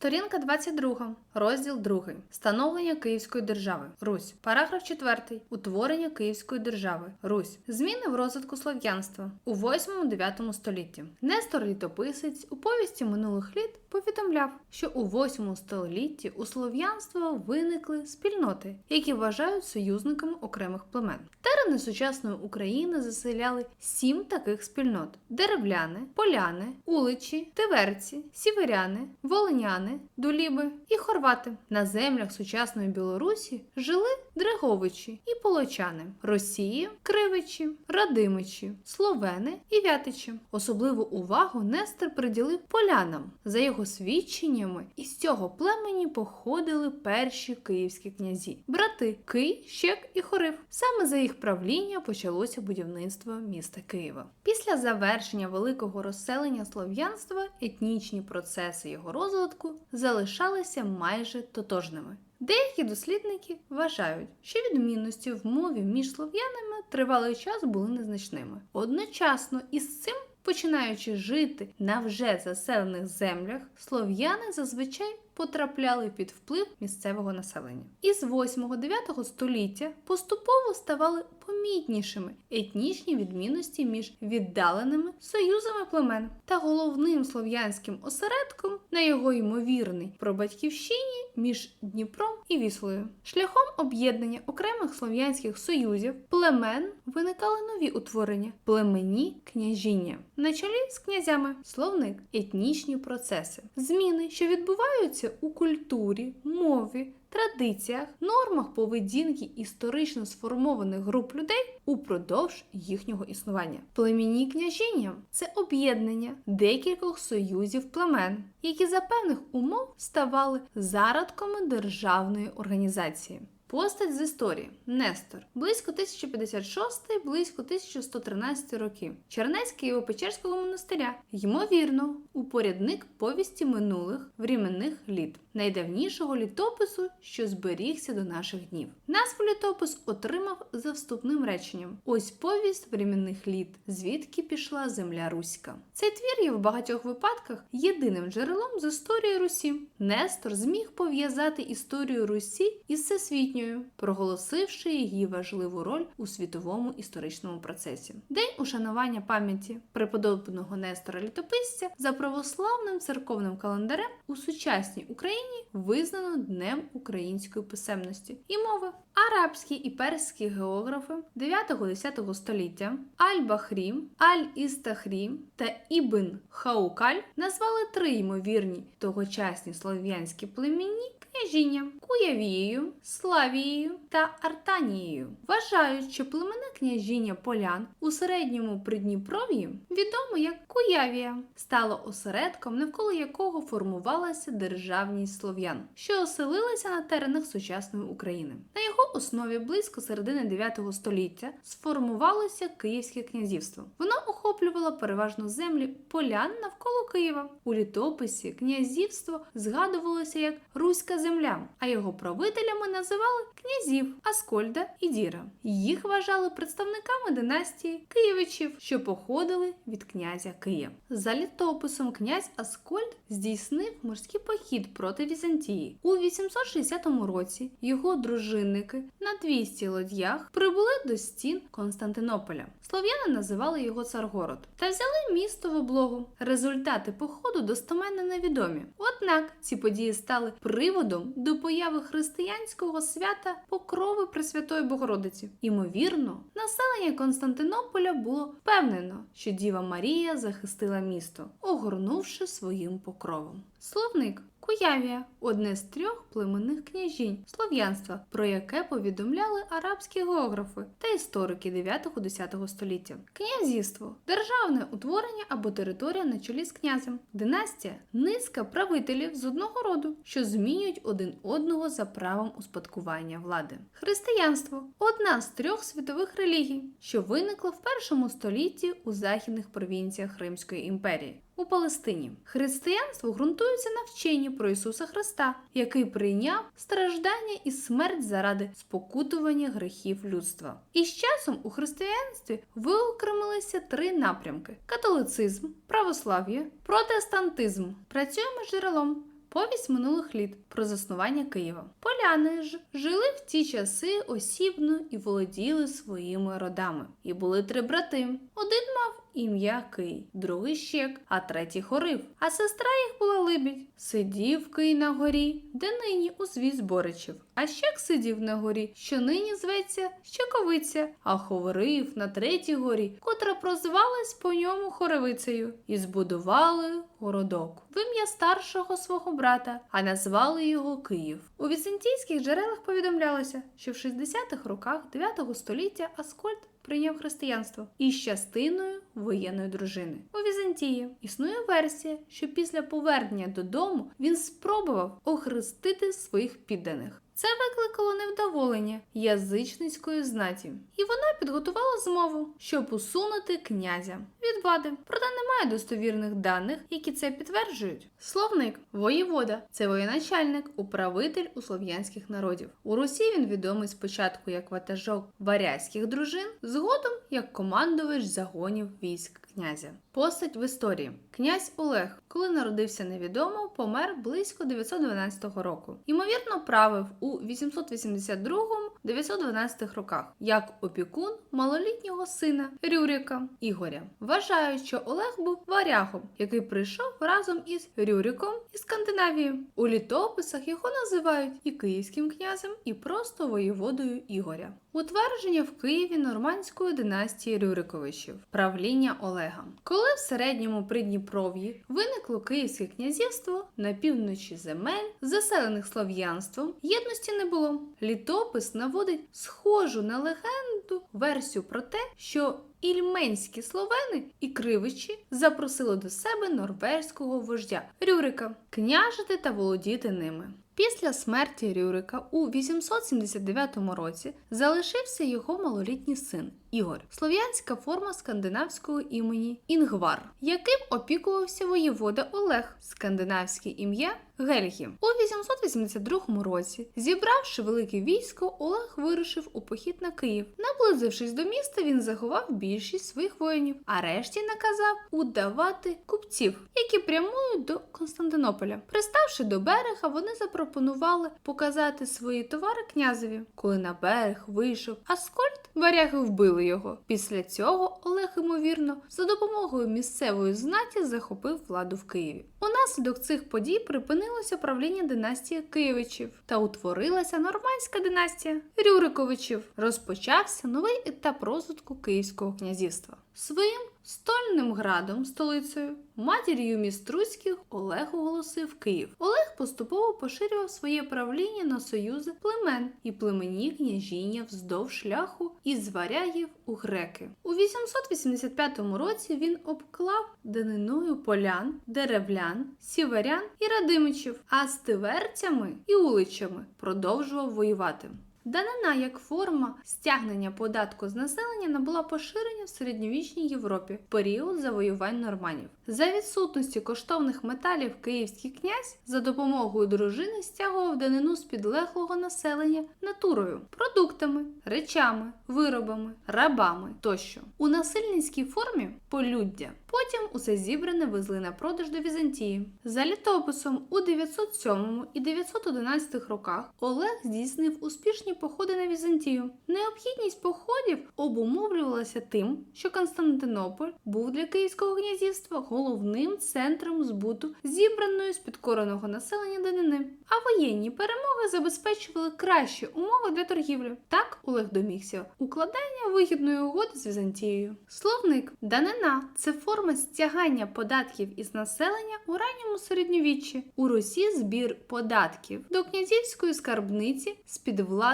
Сторінка 22, розділ 2. Становлення Київської держави. Русь. Параграф 4. Утворення Київської держави. Русь. Зміни в розвитку слов'янства у 8-9 столітті. Нестор Літописець у повісті минулих літ повідомляв, що у 8 столітті у слов'янства виникли спільноти, які вважають союзниками окремих племен. Терени сучасної України заселяли сім таких спільнот: деревляни, поляни, уличі, тиверці, сіверяни, волиняни, дуліби і хорвати. На землях сучасної Білорусі жили дреговичі і полочани, росії, кривичі, радимичі, словени і вятичі. Особливу увагу Нестор приділив полянам. За його свідченнями, із цього племені походили перші київські князі, брати Кий, Щек і Хорив. Саме за їх правління почалося будівництво міста Києва. Після завершення великого розселення слов'янства етнічні процеси його розвитку залишалися майже тотожними. Деякі дослідники вважають, що відмінності в мові між слов'янами тривалий час були незначними. Одночасно із цим, починаючи жити на вже заселених землях, слов'яни зазвичай потрапляли під вплив місцевого населення. Із 8-9 століття поступово ставали помітнішими етнічні відмінності між віддаленими союзами племен та головним слов'янським осередком на його ймовірний пробатьківщині між Дніпром і Віслою. Шляхом об'єднання окремих слов'янських союзів племен виникали нові утворення племені княжіння на чолі з князями, словник, етнічні процеси, зміни, що відбуваються у культурі, мові. Традиціях, нормах поведінки історично сформованих груп людей упродовж їхнього існування. Племінні княжіння це об'єднання декількох союзів племен, які за певних умов ставали зародками державної організації. Постать з історії Нестор близько 1056, близько 1113 років. Чернець Києво-Печерського монастиря, ймовірно, упорядник повісті минулих временних літ, найдавнішого літопису, що зберігся до наших днів. Назву літопис отримав за вступним реченням: ось повість временних літ, звідки пішла земля Руська. Цей твір є в багатьох випадках єдиним джерелом з історії Русі. Нестор зміг пов'язати історію Русі із всесвітньою, проголосивши її важливу роль у світовому історичному процесі. День ушанування пам'яті преподобного Нестора Літописця за православним церковним календарем у сучасній Україні визнано Днем української писемності і мови. Арабські і перські географи 9-10 століття Аль-Бахрі, Аль-Істахрі та Ібн Хаукаль назвали три ймовірні тогочасні слов'янські племінні княжіння Куявією, Славією та Артанією. Вважають, що племенне княжіння полян у середньому Придніпров'ї, відомо як Куявія, стало осередком, навколо якого формувалася державність слов'ян, що оселилася на теренах сучасної України. На його основі близько середини 9 століття сформувалося Київське князівство. Воно охоплювало переважно землі полян навколо Києва. У літописі князівство згадувалося як Руська земля, а його правителями називали князів Аскольда і Діра. Їх вважали представниками династії Києвичів, що походили від князя Кия. За літописом князь Аскольд здійснив морський похід проти Візантії. У 860 році його дружинники на 200 ладьях прибули до стін Константинополя. Слов'яни називали його Царгород та взяли місто в облогу. Результати походу достеменно невідомі. Однак ці події стали приводом до появи християнського свята Покрови Пресвятої Богородиці. Імовірно, населення Константинополя було впевнено, що Діва Марія захистила місто, огорнувши своїм покровом. Словник Куявія одне з трьох племенних княжінь слов'янства, про яке повідомляли арабські географи та історики 9-10 століття. Князівство державне утворення або територія на чолі з князем. Династія низка правителів з одного роду, що змінюють один одного за правом успадкування влади. Християнство одна з трьох світових релігій, що виникла в першому столітті у західних провінціях Римської імперії. У Палестині християнство ґрунтується на вченні про Ісуса Христа, який прийняв страждання і смерть заради спокутування грехів людства. І з часом у християнстві виокремилися три напрямки: католицизм, православ'я, протестантизм. Працюємо джерелом. Повість минулих літ про заснування Києва. Поляни ж жили в ті часи осібно і володіли своїми родами. І були три брати. Один мав ім'я Кий, другий щек, а третій хорив. А сестра їх була Либідь. Сидів Кий на горі, де нині узвіз Боричів. А щек сидів на горі, що нині зветься Щековиця, а хорив на третій горі, котра прозвалась по ньому Хоревицею, і збудували городок в ім'я старшого свого брата, а назвали його Київ. У візантійських джерелах повідомлялося, що в 60-х роках 9 століття Аскольд прийняв християнство із частиною воєнної дружини. У Візантії існує версія, що після повернення додому він спробував охрестити своїх підданих. Це викликало невдоволення язичницької знаті, і вона підготувала змову, щоб усунути князя від влади. Проте немає достовірних даних, які це підтверджують. Словник воєвода це воєначальник, управитель у слов'янських народів. У Русі він відомий спочатку як ватажок варязьких дружин, згодом як командувач загонів військ князя. Постать в історії. Князь Олег, коли народився невідомо, помер близько 912 року. Ймовірно, правив у 882-912 роках як опікун малолітнього сина Рюрика Ігоря. Вважають, що Олег був варягом, який прийшов разом із Рюриком із Скандинавії. У літописах його називають і київським князем, і просто воєводою Ігоря. Утвердження в Києві нормандської династії Рюриковичів, правління Олега. Коли в середньому Придніпров'ї виникло Київське князівство на півночі земель, заселених слов'янством, єдності не було. Літопис наводить схожу на легенду версію про те, що Ільменські словени і кривичі запросили до себе норвезького вождя Рюрика княжити та володіти ними. Після смерті Рюрика у 879 році залишився його малолітній син Ігор, слов'янська форма скандинавського імені Інгвар, яким опікувався воєвода Олег, скандинавське ім'я Гельгі. У 882 році, зібравши велике військо, Олег вирушив у похід на Київ. Наблизившись до міста, він заховав більшість своїх воїнів, а решті наказав удавати купців, які прямують до Константинополя. Приставши до берега, вони запропонували показати свої товари князеві. Коли на берег вийшов Аскольд, варяги вбили його. Після цього Олег, ймовірно, за допомогою місцевої знаті захопив владу в Києві. Унаслідок цих подій припинилося правління династії Києвичів та утворилася нормандська династія Рюриковичів. Розпочався новий етап розвитку Київського князівства. Своїм стольним градом, столицею, матір'ю міст Руських Олег оголосив Київ. Олег поступово поширював своє правління на союзи племен і племені княжіння вздовж шляху із варягів у греки. У 885 році він обклав даниною полян, деревлян, сіверян і радимичів, а з тиверцями і уличами продовжував воювати. Данина як форма стягнення податку з населення набула поширення в середньовічній Європі в період завоювань норманів. За відсутності коштовних металів київський князь за допомогою дружини стягував данину з підлеглого населення натурою, продуктами, речами, виробами, рабами тощо. У насильницькій формі полюддя. Потім усе зібране везли на продаж до Візантії. За літописом у 907 і 911 роках Олег здійснив успішні походи на Візантію. Необхідність походів обумовлювалася тим, що Константинополь був для Київського князівства головним центром збуту зібраної з підкореного населення данини. А воєнні перемоги забезпечували кращі умови для торгівлі. Так Олег домігся укладання вигідної угоди з Візантією. Словник данина це форма стягання податків із населення у ранньому середньовіччі. У Русі збір податків до князівської скарбниці з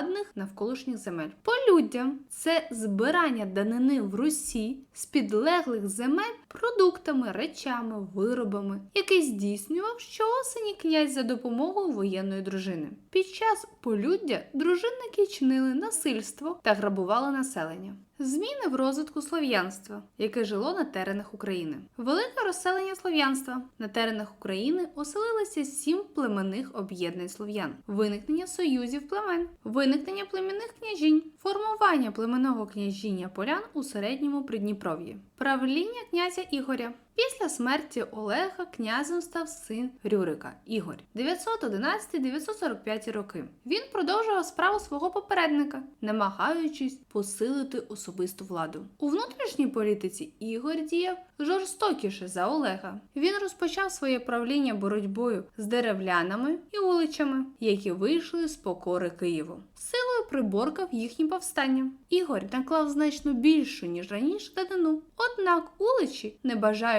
підвладних навколишніх земель. Полюддя це збирання данини в Русі з підлеглих земель продуктами, речами, виробами, який здійснював щоосені князь за допомогою воєнної дружини. Під час полюддя дружинники чинили насильство та грабували населення. Зміни в розвитку слов'янства, яке жило на теренах України. Велике розселення слов'янства на теренах України оселилися сім племенних об'єднань слов'ян, виникнення союзів племен, виникнення племінних княжінь, формування племенного княжіння полян у середньому Придніпров'ї. Правління князя Ігоря. Після смерті Олега князем став син Рюрика Ігор 911-945 роки. Він продовжував справу свого попередника, намагаючись посилити особисту владу. У внутрішній політиці Ігор діяв жорстокіше за Олега. Він розпочав своє правління боротьбою з деревлянами і уличами, які вийшли з покори Києву. Силою приборкав їхні повстання. Ігор наклав значно більшу ніж раніше данину. Однак уличі, не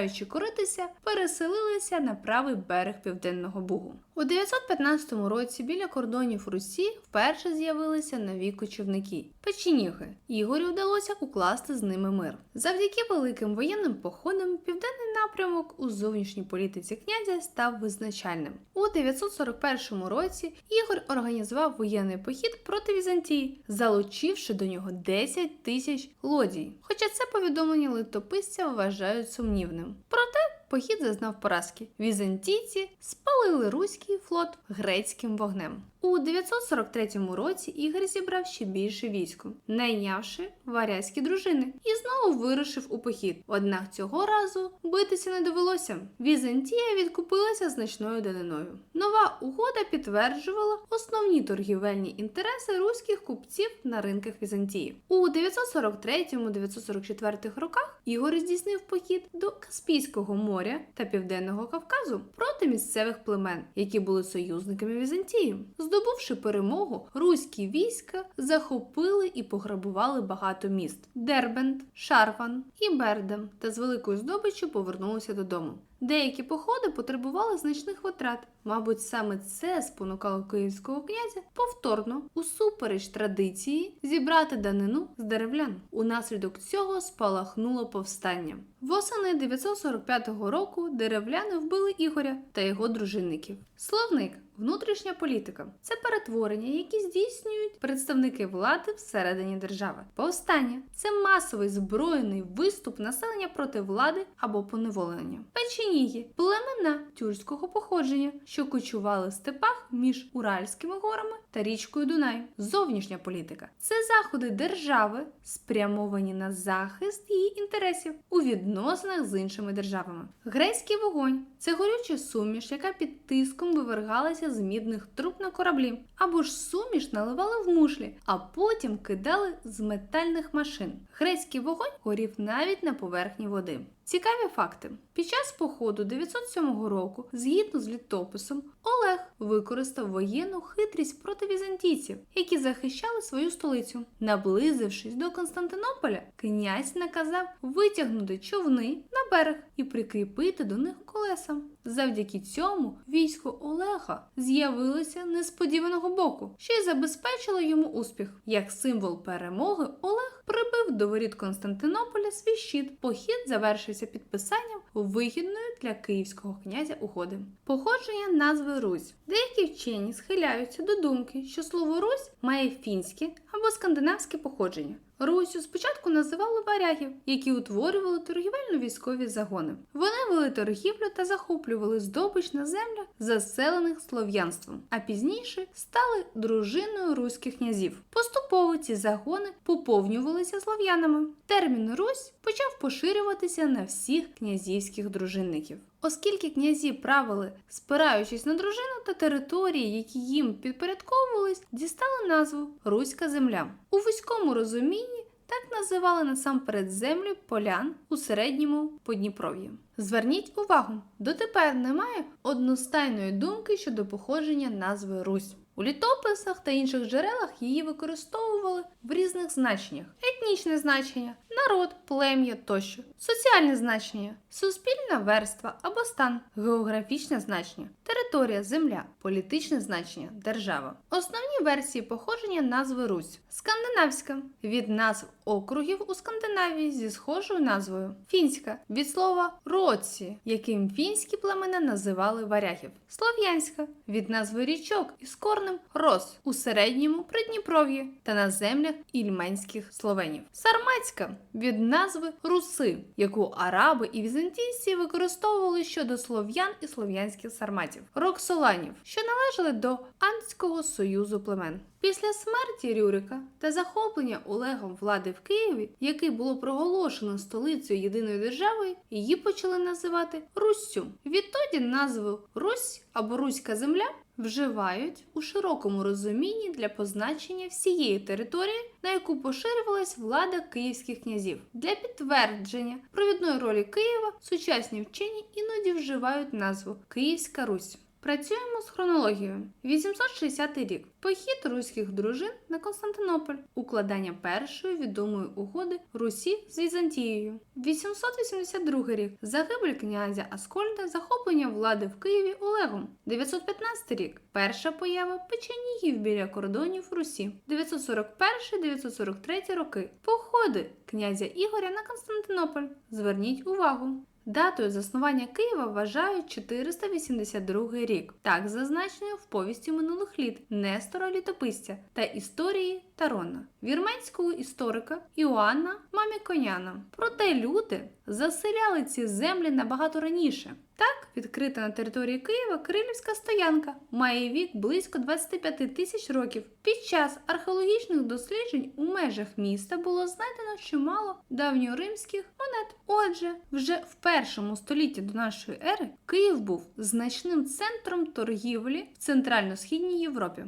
бажаючи коритися, переселилися на правий берег південного Бугу. У 915 році біля кордонів Русі вперше з'явилися нові кочівники печеніги. Ігорю вдалося укласти з ними мир. Завдяки великим воєнним походам південний напрямок у зовнішній політиці князя став визначальним. У 941 році Ігор організував воєнний похід проти Візантії, залучивши до нього 10 тисяч лодій. Хоча це повідомлення литописця вважають сумнівним. Проте похід зазнав поразки. Візантійці спалили руський флот грецьким вогнем. У 943 році Ігор зібрав ще більше військо, найнявши варязькі дружини, і знову вирушив у похід. Однак цього разу битися не довелося. Візантія відкупилася значною даниною. Нова угода підтверджувала основні торгівельні інтереси руських купців на ринках Візантії. У 943-944 роках Ігор здійснив похід до Каспійського моря та Південного Кавказу проти місцевих племен, які були союзниками Візантії. Здобувши перемогу, руські війська захопили і пограбували багато міст: Дербент, Шарван і Бердем, та з великою здобиччю повернулися додому. Деякі походи потребували значних витрат. Мабуть, саме це спонукало київського князя повторно, усупереч традиції, зібрати данину з деревлян. Унаслідок цього спалахнуло повстання. Восени 945 року деревляни вбили Ігоря та його дружинників. Словник внутрішня політика це перетворення, які здійснюють представники влади всередині держави. Повстання це масовий збройний виступ населення проти влади або поневолення. Печеніги племена тюркського походження, що кочували в степах між Уральськими горами та річкою Дунай. Зовнішня політика це заходи держави, спрямовані на захист її інтересів у відносинах з іншими державами. Грецький вогонь це горюча суміш, яка під тиском вивергалася з мідних труб на кораблі, або ж суміш наливали в мушлі, а потім кидали з метальних машин. Грецький вогонь горів навіть на поверхні води. Цікаві факти: під час походу 907 року, згідно з літописом, Олег використав воєнну хитрість проти візантійців, які захищали свою столицю. Наблизившись до Константинополя, князь наказав витягнути човни на берег і прикріпити до них колеса. Завдяки цьому військо Олега з'явилося несподіваного боку, що й забезпечило йому успіх. Як символ перемоги, Олег прибив до воріт Константинополя свій щит. Похід завершився підписанням вигідної для київського князя угоди. Походження назви Русь. Деякі вчені схиляються до думки, що слово Русь має фінське або скандинавське походження. Русю спочатку називали варягів, які утворювали торгівельно-військові загони. Вони вели торгівлю та захоплювали здобич на землях, заселених слов'янством, а пізніше стали дружиною руських князів. Поступово ці загони поповнювалися слов'янами. Термін Русь почав поширюватися на всіх князівських дружинників. Оскільки князі правили, спираючись на дружину та території, які їм підпорядковувались, дістали назву Руська земля. У вузькому розумінні так називали насамперед землю полян у середньому Подніпров'ї. Зверніть увагу, дотепер немає одностайної думки щодо походження назви Русь. У літописах та інших джерелах її використовували в різних значеннях: етнічне значення, народ, плем'я тощо, соціальне значення, суспільна верства або стан, географічне значення, територія, земля, політичне значення, держава. Основні версії походження назви Русь: скандинавська від назв округів у Скандинавії зі схожою назвою, фінська від слова році, яким фінські племена називали варягів, слов'янська від назви річок із корнем рос у середньому Придніпров'ї та на землях ільменських словенів, сарматська від назви руси, яку араби і візантійці використовували щодо слов'ян і слов'янських сарматів, роксоланів, що належали до Андського союзу племен. Після смерті Рюрика та захоплення Олегом влади в Києві, який було проголошено столицею єдиної держави, її почали називати Руссю. Відтоді назву Русь або Руська земля вживають у широкому розумінні для позначення всієї території, на яку поширювалась влада київських князів. Для підтвердження провідної ролі Києва сучасні вчені іноді вживають назву Київська Русь. Працюємо з хронологією. 860 рік. Похід руських дружин на Константинополь. Укладання першої відомої угоди Русі з Візантією. 882 рік. Загибель князя Аскольда, захоплення влади в Києві Олегом. 915 рік. Перша поява печенігів біля кордонів Русі. 941-943 роки. Походи князя Ігоря на Константинополь. Зверніть увагу. Датою заснування Києва вважають 482 рік, так зазначено в повісті минулих літ Нестора Літописця та історії Тарона, вірменського історика Іоанна Маміконяна. Проте люди заселяли ці землі набагато раніше. Так, відкрита на території Києва Кирилівська стоянка має вік близько 25 тисяч років. Під час археологічних досліджень у межах міста було знайдено чимало давньоримських монет. Отже, вже в першому столітті до нашої ери Київ був значним центром торгівлі в центрально-східній Європі.